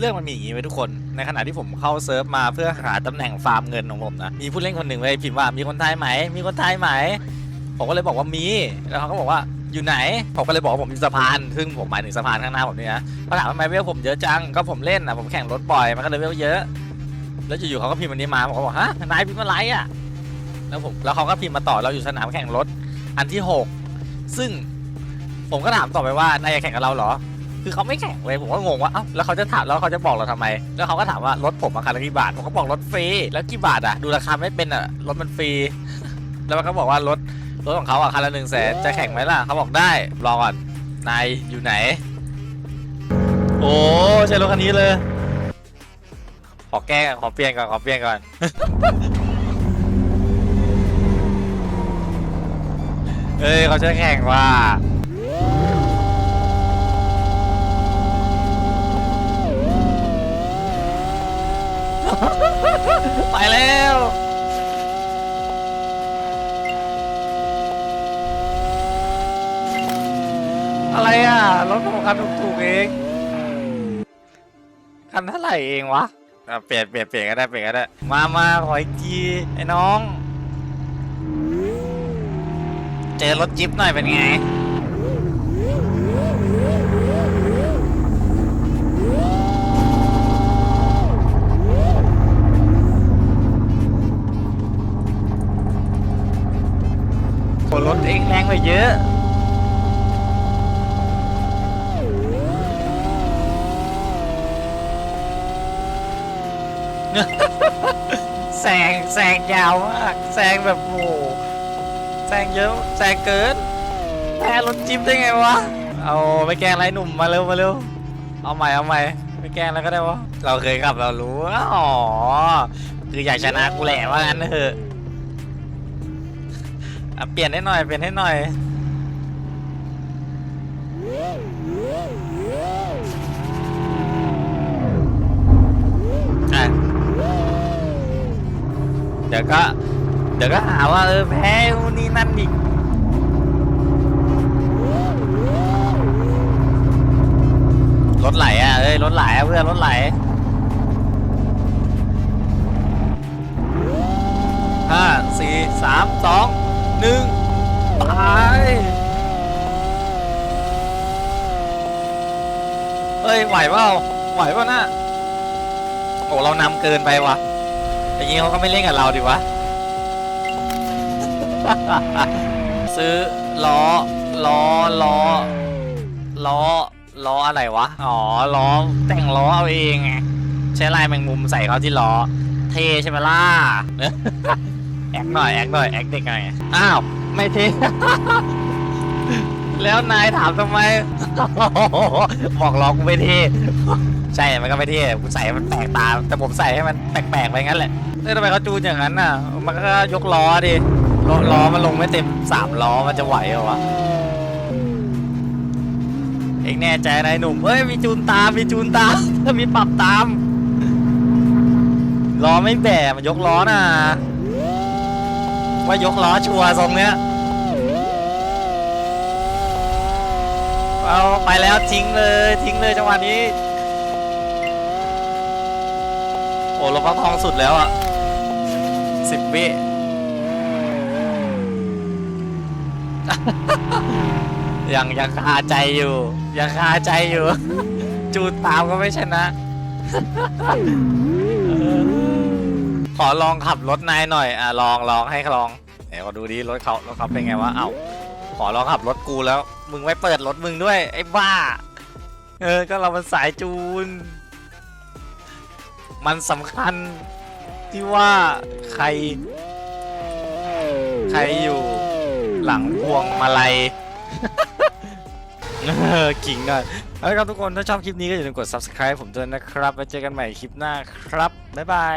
เรื่องมันมีอย่างนี้ไว้ทุกคน ในขณะที่ผมเข้าเซิร์ฟมาเพื่อหาตำแหน่งฟาร์มเงินของผมนะ มีผู้เล่นคนหนึ่งเลยพิมพ์ว่ามีคนไทยไหม มีคนไทยไหม ผมก็เลยบอกว่ามี แล้วเขาก็บอกว่าอยู่ไหน ผมก็เลยบอกว่าผมอยู่สะพาน ซึ่งผมหมายถึงสะพานข้างหน้าผมเนี่ยนะเขาถามทำไมเวลผมเยอะจัง ก็ผมเล่นอะ ผมแข่งรถบ่อย มันก็เลยเวลเยอะ แล้วอยู่ๆเขาก็พิมพ์วันนี้มา ผมก็บอกฮะ นายพิมพ์อะไรอะ แล้วผม แล้วเขาก็พิมพ์มาต่อ เราอยู่สนามแข่งรถ อันที่หกซึ่งผมก็ถามต่อไปว่านายแข่งกับเราเหรอ คือเขาไม่แข่งเลยผมก็งงว่าเอ้าแล้วเขาจะถามแล้วเขาจะบอกเราทำไม แล้วเขาก็ถามว่ารถผมราคาละกี่บาทผมก็บอกรถฟรีแล้วกี่บาทอะดูราคาไม่เป็นอะรถมันฟรีแล้วมันก็บอกว่ารถรถของเขาอะคันละหนึ่งแสนจะแข่งไหมล่ะเขาบอกได้รอก่อนนายอยู่ไหน โอ้ใช่รถคันนี้เลย ขอแก้ขอเปลี่ยนก่อนขอเปลี่ยนก่อนเฮ้ยเขาจะแข่งว่ะ ไปแล้วอะไรอะรถของคันถูกๆเองคันเท่าไหร่เองวะอะเปลี่ยนเปลี่ยนเปลี่ยนก็ได้เปลี่ยนก็ได้มามาขออีกทีไอ้น้อง เจอรถจิ๊บหน่อยเป็นไง แรงไปเยอะแซงแซงยาวมากแซงแบบโอ้โหแซงเยอะแซงเกินแพ้รถจิ๊บได้ไงวะ เอาไปแกล้งไรหนุ่มมาเร็วมาเร็ว เอาใหม่เอาใหม่ไปแกล้งแล้วก็ได้วะ เราเคยขับเรารู้ อ๋อ คืออยากชนะกูแหละว่างั้นเถอะ อะเปลี่ยนให้หน่อย เปลี่ยนให้หน่อย อะ เดี๋ยวก็ เดี๋ยวก็หาว่าเออแพ้นู่นนี่นั่นอีก รถไหลอะ เอ้ย รถไหลอะเพื่อน รถไหล ห้าสี่สามสอง หนึ่งตายเฮ้ยไหวเปล่าไหวเปล่าน่ะโอ้เรานำเกินไปวะอย่างนี้เขาก็ไม่เล่นกับเราดิวะ ซื้อล้อล้อล้อล้อล้ออะไรวะ อ๋อล้อแต่งล้อเอาเองไงใช้ลายแมงมุมใส่เขาที่ล้อ เทใช่ไหมล่ะ แอคหน่อยแอคหน่อยแอคเด็กหน่อยอ้าว ไม่เท่แล้วนายถามทำไม บอกล้อกูไม่เท่ใช่ มันก็ไม่เท่กูใส่ให้มันแปลกตา แต่ผมใส่ให้มันแปลกๆไปงั้นแหละเอ้ยทำไมเขาจูนอย่างนั้นน่ะ มันก็ยกล้อดิล้อล้อมันลงไม่เต็มสามล้อมันจะไหวเหรอวะเองแน่ใจนายหนุ่มเฮ้ยมีจูนตามมีจูนตามมีปรับตามล้อไม่แบะมันยกล้อน่ะ ว่ายกล้อชัวร์ทรงเนี้ยเอาไปแล้วทิ้งเลยทิ้งเลยจังหวะนี้ โอ้รถฟักทองสุดแล้วอะสิบวิยังยังคาใจอยู่ ยังคาใจอยู่ จูนตามก็ไม่ชนะ ขอลองขับรถนายหน่อย อะลองลองให้ลองเดี๋ยวขอดูดิรถเขารถเขาเป็นไงวะเอ้าขอลองขับรถกูแล้ว มึงไม่เปิดรถมึงด้วย ไอ้บ้า เออ ก็เรามันสายจูน มันสำคัญที่ว่าใคร ใครอยู่หลังพวงมาลัยเออขิงหน่อยแล้วครับทุกคน ถ้าชอบคลิปนี้ก็อย่าลืมกด subscribe ผมด้วยนะครับไว้เจอกันใหม่คลิปหน้าครับ บ๊ายบาย